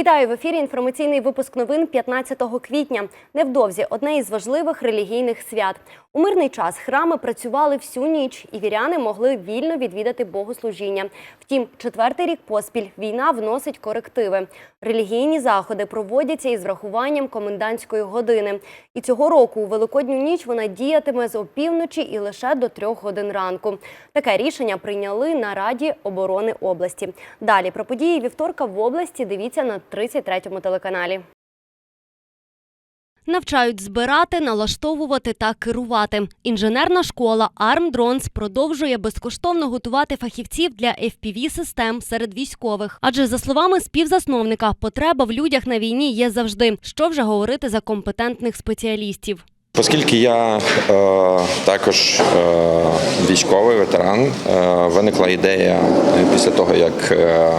Вітаю в ефірі. Інформаційний випуск новин 15 квітня. Невдовзі одне із важливих релігійних свят. У мирний час храми працювали всю ніч, і віряни могли вільно відвідати богослужіння. Втім, четвертий рік поспіль війна вносить корективи. Релігійні заходи проводяться із врахуванням комендантської години. І цього року у великодню ніч вона діятиме з опівночі і лише до трьох годин ранку. Таке рішення прийняли на Раді оборони області. Далі про події вівторка в області дивіться на 33-му телеканалі. Навчають збирати, налаштовувати та керувати. Інженерна школа «Армдронс» продовжує безкоштовно готувати фахівців для FPV-систем серед військових. Адже, за словами співзасновника, потреба в людях на війні є завжди. Що вже говорити за компетентних спеціалістів. Оскільки я е, також е, військовий ветеран, е, виникла ідея після того, як е,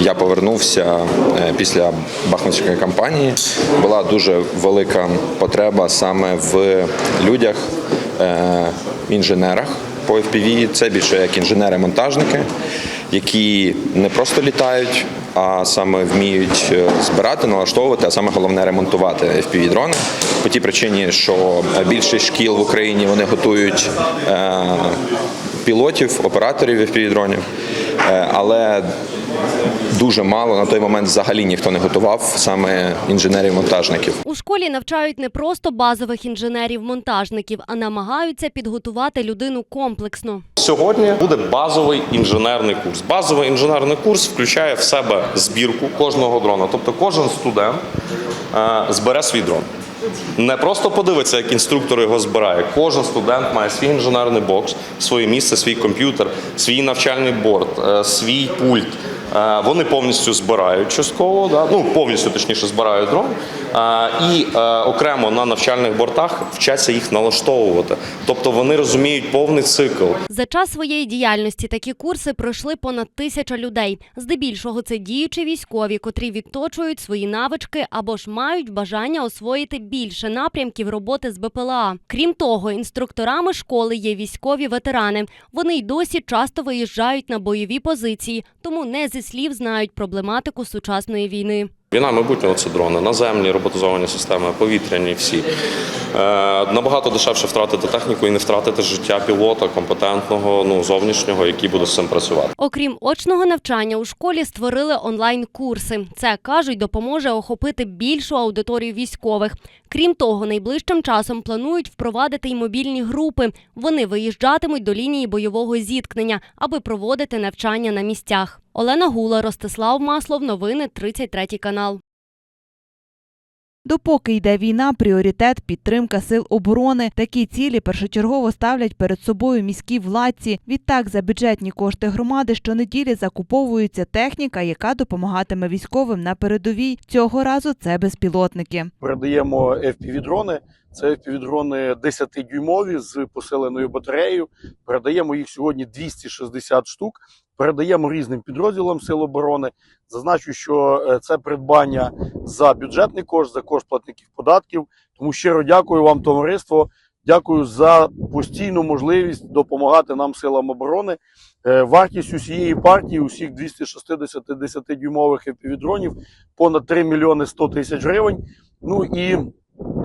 я повернувся е, після Бахмутської кампанії. Була дуже велика потреба саме в людях, е, інженерах по FPV. Це більше як інженери-монтажники, які не просто літають. А саме вміють е, збирати, налаштовувати, а саме головне ремонтувати FPV-дрони по тій причині, що більшість шкіл в Україні вони готують пілотів, операторів FPV-дронів, е, але дуже мало на той момент взагалі ніхто не готував саме інженерів-монтажників. У школі навчають не просто базових інженерів-монтажників, а намагаються підготувати людину комплексно. Сьогодні буде базовий інженерний курс. Базовий інженерний курс включає в себе збірку кожного дрона. Тобто кожен студент е, збере свій дрон. Не просто подивиться, як інструктор його збирає. Кожен студент має свій інженерний бокс, своє місце, свій комп'ютер, свій навчальний борт, е, свій пульт. Е, Вони повністю збирають частково, да? ну повністю точніше збирають дрон. І е, окремо на навчальних бортах вчаться їх налаштовувати. Тобто вони розуміють повний цикл. За час своєї діяльності такі курси пройшли понад тисяча людей. Здебільшого це діючі військові, котрі відточують свої навички або ж мають бажання освоїти більше напрямків роботи з БПЛА. Крім того, інструкторами школи є військові ветерани. Вони й досі часто виїжджають на бойові позиції, тому не зі слів знають проблематику сучасної війни. Війна майбутнього це дрони, наземні роботизовані системи, повітряні всі. Е, набагато дешевше втратити техніку і не втратити життя пілота, компетентного, ну зовнішнього, який буде з цим працювати. Окрім очного навчання, у школі створили онлайн-курси. Це кажуть, допоможе охопити більшу аудиторію військових. Крім того, найближчим часом планують впровадити й мобільні групи. Вони виїжджатимуть до лінії бойового зіткнення, аби проводити навчання на місцях. Олена Гула, Ростислав Маслов. Новини 33 канал. Допоки йде війна, пріоритет підтримка сил оборони. Такі цілі першочергово ставлять перед собою міські владці. Відтак, за бюджетні кошти громади щонеділі закуповується техніка, яка допомагатиме військовим на передовій. Цього разу це безпілотники. передаємо FPV-дрони. Це FPV-дрони 10-дюймові з посиленою батареєю. Передаємо їх сьогодні 260 штук. Передаємо різним підрозділам Сил оборони. Зазначу, що е, це придбання за бюджетний кошт, за кошт платників податків. Тому щиро дякую вам, товариство. Дякую за постійну можливість допомагати нам силам оборони. Е, Вартість усієї партії, усіх 260 10-дюймових FPV-дронів понад 3 мільйони 100 тисяч гривень. Ну і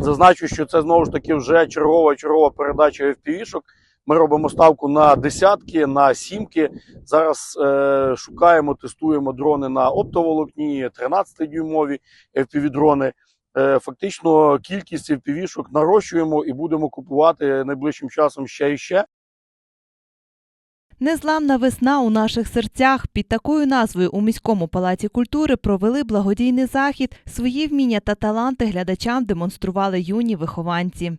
Зазначу, що це знову ж таки вже чергова чергова передача FPV-шок. Ми робимо ставку на десятки, на сімки. Зараз е, шукаємо, тестуємо дрони на оптоволокні, 13-дюймові FPV-дрони. Е, фактично кількість FPV-шок нарощуємо і будемо купувати найближчим часом ще і ще. Незламна весна у наших серцях. Під такою назвою у міському палаці культури провели благодійний захід. Свої вміння та таланти глядачам демонстрували юні вихованці.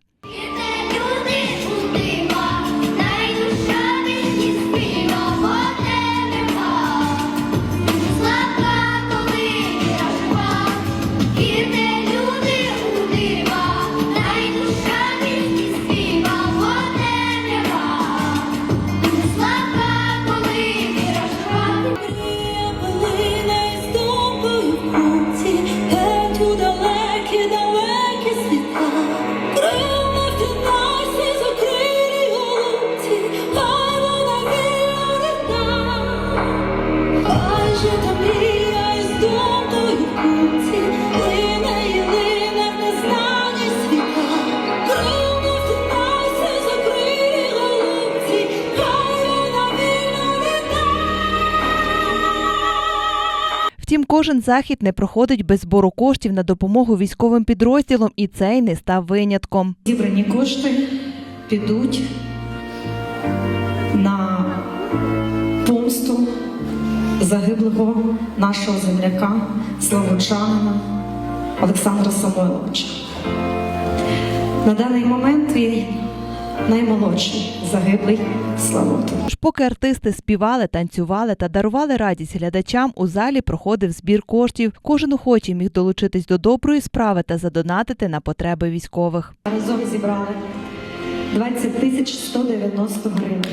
Кожен захід не проходить без збору коштів на допомогу військовим підрозділам, і цей не став винятком. Зібрані кошти підуть на помсту загиблого нашого земляка, славучанина Олександра Самойловича. На даний момент він наймолодший загиблий Славутин. Поки артисти співали, танцювали та дарували радість глядачам, у залі проходив збір коштів. Кожен охочий міг долучитись до доброї справи та задонатити на потреби військових. Разом зібрали 20 тисяч 190 гривень.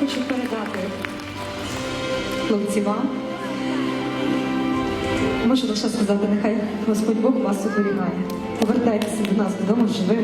Хочу передати хлопці вам. Можу лише сказати, нехай Господь Бог вас оберігає. Повертайтеся до нас додому живими.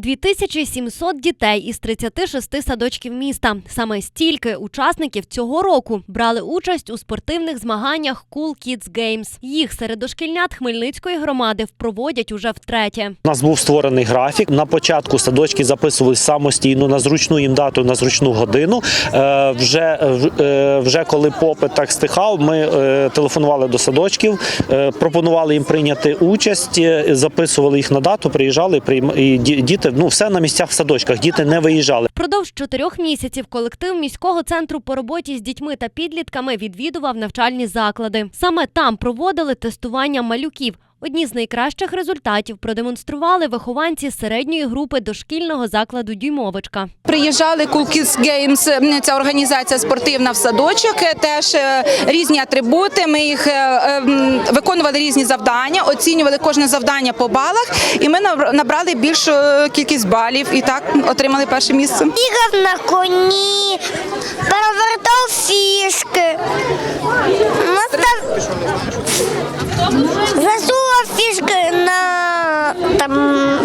2700 дітей із 36 садочків міста. Саме стільки учасників цього року брали участь у спортивних змаганнях Cool Kids Games. Їх серед дошкільнят Хмельницької громади впроводять уже втретє. У нас був створений графік. На початку садочки записувались самостійно на зручну їм дату, на зручну годину. Е, Вже, е, вже коли попит так стихав, ми е, телефонували до садочків, е, пропонували їм прийняти участь, е, записували їх на дату, приїжджали і прийм- Ну все на місцях в садочках. Діти не виїжджали. Продовж чотирьох місяців колектив міського центру по роботі з дітьми та підлітками відвідував навчальні заклади. Саме там проводили тестування малюків. Одні з найкращих результатів продемонстрували вихованці середньої групи дошкільного закладу Дюймовочка. Приїжджали Kids Games, ця організація спортивна в садочок, е, теж е, різні атрибути. Ми їх е, виконували різні завдання, оцінювали кожне завдання по балах, і ми набр- набрали більшу кількість балів і так отримали перше місце. Бігав на коні, перевертав фішки. Настав... Засував фішки на там,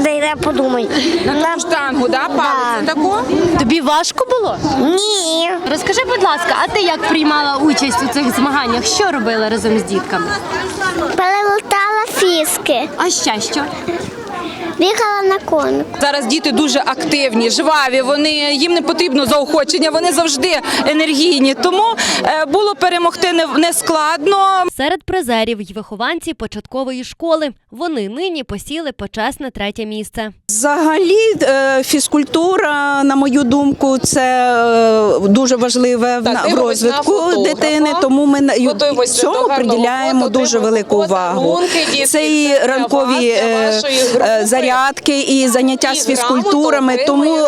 де я подумай. На Штангу, да, палець Да. таку. Тобі важко було? Ні. Розкажи, будь ласка, а ти як приймала участь у цих змаганнях? Що робила разом з дітками? Перелетала фішки. А ще що? Бігала на конику. Зараз діти дуже активні, жваві. Вони їм не потрібно заохочення, вони завжди енергійні. Тому е, було перемогти не, не складно. Серед призерів й вихованці початкової школи. Вони нині посіли почесне третє місце. Взагалі, е, фізкультура, на мою думку, це е, дуже важливе в, Так, на- в розвитку дитини, тому ми цьому приділяємо дуже велику увагу. Це і це ранкові е, зарядки, і заняття І з фізкультурами. Тому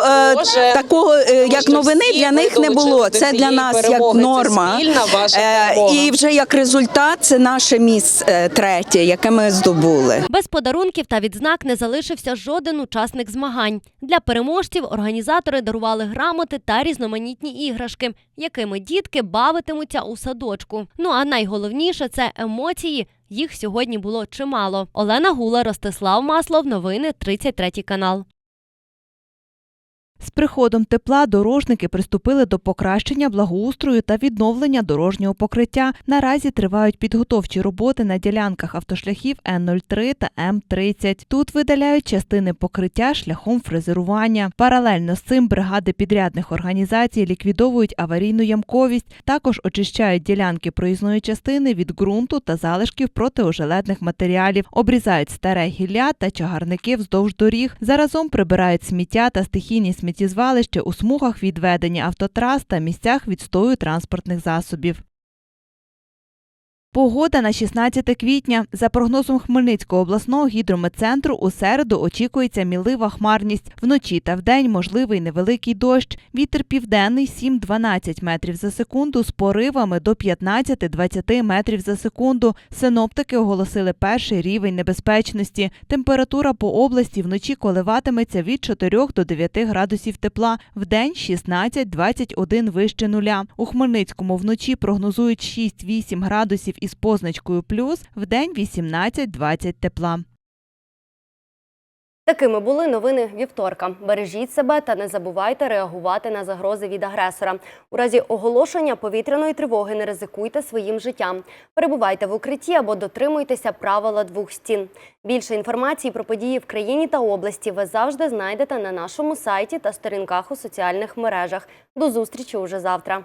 такого як новини для них не було. Це для нас як. Норма. ваша. І вже як результат, це наше місце третє, яке ми здобули. Без подарунків та відзнак не залишився жоден учасник змагань. Для переможців організатори дарували грамоти та різноманітні іграшки, якими дітки бавитимуться у садочку. Ну а найголовніше це емоції. Їх сьогодні було чимало. Олена Гула, Ростислав Маслов. Новини 33 канал. З приходом тепла дорожники приступили до покращення благоустрою та відновлення дорожнього покриття. Наразі тривають підготовчі роботи на ділянках автошляхів Н03 та М30. Тут видаляють частини покриття шляхом фрезерування. Паралельно з цим бригади підрядних організацій ліквідовують аварійну ямковість, також очищають ділянки проїзної частини від ґрунту та залишків протиожеледних матеріалів, обрізають старе гілля та чагарники вздовж доріг. Заразом прибирають сміття та стихійні сміттєзвалища у смугах відведення автотрас та місцях відстою транспортних засобів. Погода на 16 квітня. За прогнозом Хмельницького обласного гідрометцентру, у середу очікується мілива хмарність. Вночі та вдень можливий невеликий дощ. Вітер південний 7-12 метрів за секунду з поривами до 15-20 метрів за секунду. Синоптики оголосили перший рівень небезпечності. Температура по області вночі коливатиметься від 4 до 9 градусів тепла, вдень 16-21 вище нуля. У Хмельницькому вночі прогнозують 6-8 градусів із позначкою плюс, вдень 18-20 тепла. Такими були новини вівторка. Бережіть себе та не забувайте реагувати на загрози від агресора. У разі оголошення повітряної тривоги не ризикуйте своїм життям. Перебувайте в укритті або дотримуйтеся правила двох стін. Більше інформації про події в країні та області ви завжди знайдете на нашому сайті та сторінках у соціальних мережах. До зустрічі уже завтра.